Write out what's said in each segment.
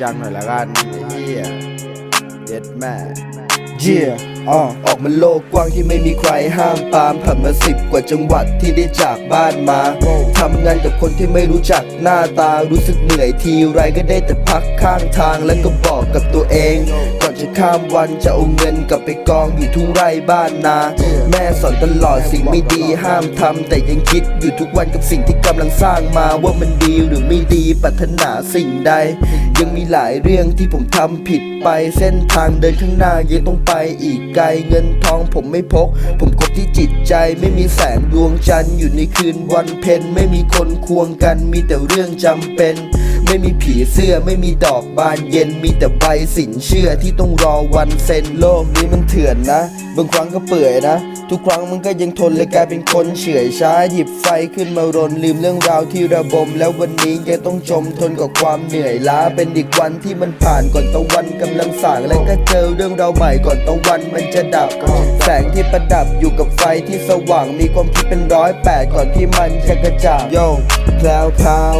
จังหน่อยละกันไอ้เหี้ยเย็ดแม่เยี่ยอ่อออกมาโลกกว้างที่ไม่มีใครห้ามปามผ่านมาสิบกว่าจังหวัดที่ได้จากบ้านมาทำงานกับคนที่ไม่รู้จักหน้าตารู้สึกเหนื่อยทีไรก็ได้แต่พักข้างทางแล้วก็บอกกับตัวเอง จะข้ามวันจะเอาเงินกลับไปกองอยู่ทุ่งไร่บ้านนา แม่สอนตลอดสิ่งไม่ดีห้ามทำแต่ยังคิดอยู่ทุกวันกับสิ่งที่กำลังสร้างมาว่ามันดีหรือไม่ดีปรารถนาสิ่งใด ยังมีหลายเรื่องที่ผมทำผิดไปเส้นทางเดินข้างหน้ายังต้องไปอีกไกลเงินทองผมไม่พก ผมคบที่จิตใจไม่มีแสงดวงจันทร์อยู่ในคืนวันเพ็ญไม่มีคนควงกันมีแต่เรื่องจำเป็น ไม่มีผีเสื้อไม่มีดอกบานเย็นมีแต่ใบสินเชื่อที่ต้องรอวันเซ็นโลกนี้มันเถื่อนนะ บางครั้งก็เปื่อยนะ ทุกครั้งมันก็ยังทนเลยกลายเป็นคนเฉื่อยช้าหยิบไฟขึ้นมารนลืมเรื่องราวที่ระบม แล้ววันนี้แกต้องจมทนกับความเหนื่อยล้าเป็นอีกวันที่มันผ่านก่อนตะวันกำลังสางและก็เจอเรื่องราวใหม่ก่อนตะวันมันจะดับแสงที่ประดับอยู่กับไฟที่สว่างมีความคิดเป็นร้อยแปดก่อนที่มันจะกระจ่างโยงแพลวพราว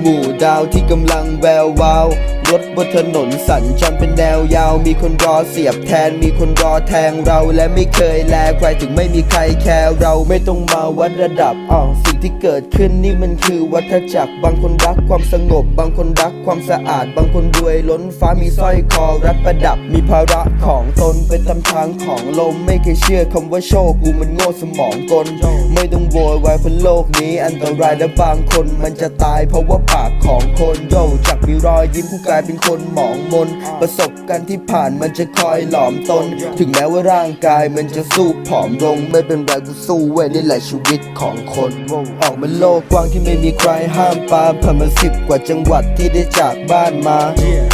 หมู่ดาวที่กำลังแวววาว รถบนถนนสัญจรเป็นแนวยาว มีคนรอเสียบแทน มีคนรอแทงเราและไม่เคยแลใครถึงไม่มีใครแคร์เราไม่ต้องมาวัดระดับอ้าวสิ่งที่เกิดขึ้นนี่มันคือวัฏจักรบางคนรักความสงบ บางคนรักความสะอาด บางคนรวยล้นฟ้ามีสร้อยคอรัดประดับ มีภาระของตนเป็นตำทางของลมไม่เคยเชื่อคำว่าโชคกูมันโง่สมองกลไม่ต้องโวยวายเพราะโลกนี้อันตรายและบางคนมันจะตายเพราะว่าปากของคนโยจากมีรอยยิ้มผู้กลายเป็นคนหมองมน ประสบการณ์ที่ผ่านมันจะคอยหลอมตน ถึงแม้ว่าร่างกายมันจะสู้ผอมลง ไม่เป็นไรกูสู้เว้ยนี่แหละชีวิตของคน ออกมาโลกกว้างที่ไม่มีใครห้ามปรามผ่านมาสิบกว่าจังหวัดที่ได้จากบ้านมา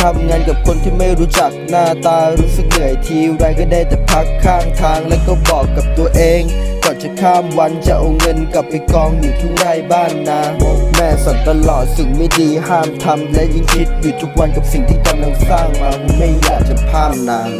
ทำงานกับคนที่ไม่รู้จักหน้าตารู้สึกเหนื่อยทีไรก็ได้แต่พักข้างทางแล้วก็บอกกับตัวเอง ก่อนจะข้ามวันจะเอาเงินกลับไปกองอยู่ทุ่งไร่บ้านนา แม่สอนตลอดสิ่งไม่ดีห้ามทำและยิ่งคิดอยู่ทุกวันกับสิ่งที่กำลังสร้างมาผมไม่อยากจะพามนาง